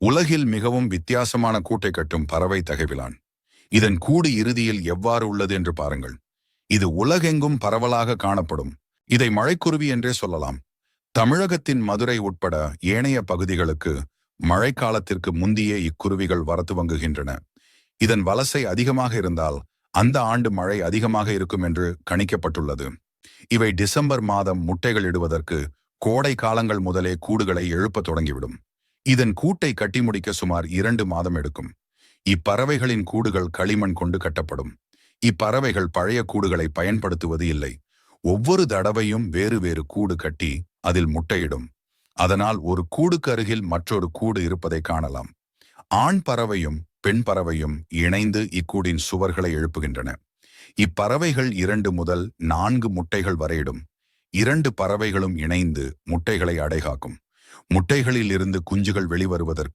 உலகில் மிகவும் வித்தியாசமான கூட்டை கட்டும் பறவை தகவிலான். இதன் கூடு இறுதியில் எவ்வாறு உள்ளது என்று பாருங்கள். இது உலகெங்கும் பரவலாக காணப்படும். இதை மழைக்குருவி என்றே சொல்லலாம். தமிழகத்தின் மதுரை உட்பட ஏனைய பகுதிகளுக்கு மழைக்காலத்திற்கு முந்தியே இக்குருவிகள் வர துவங்குகின்றன இதன் வலசை அதிகமாக இருந்தால் அந்த ஆண்டு மழை அதிகமாக இருக்கும் என்று கணிக்கப்பட்டுள்ளது. இவை டிசம்பர் மாதம் முட்டைகள் இடுவதற்கு கோடை காலங்கள் முதலே கூடுகளை எழுப்பத் தொடங்கிவிடும். இதன் கூட்டை கட்டி முடிக்க சுமார் இரண்டு மாதம் எடுக்கும். இப்பறவைகளின் கூடுகள் களிமண் கொண்டு கட்டப்படும். இப்பறவைகள் பழைய கூடுகளை பயன்படுத்துவது இல்லை. ஒவ்வொரு தடவையும் வேறு வேறு கூடு கட்டி அதில் முட்டையிடும். அதனால் ஒரு கூடுக்கு அருகில் மற்றொரு கூடு இருப்பதை காணலாம். ஆண் பறவையும் பெண் பறவையும் இணைந்து இக்கூடின் சுவர்களை எழுப்புகின்றன. இப்பறவைகள் இரண்டு முதல் நான்கு முட்டைகள் வரையிடும் இரண்டு பறவைகளும் இணைந்து முட்டைகளை அடைகாக்கும். முட்டைகளில் இருந்து குஞ்சுகள் வெளிவருவதற்கு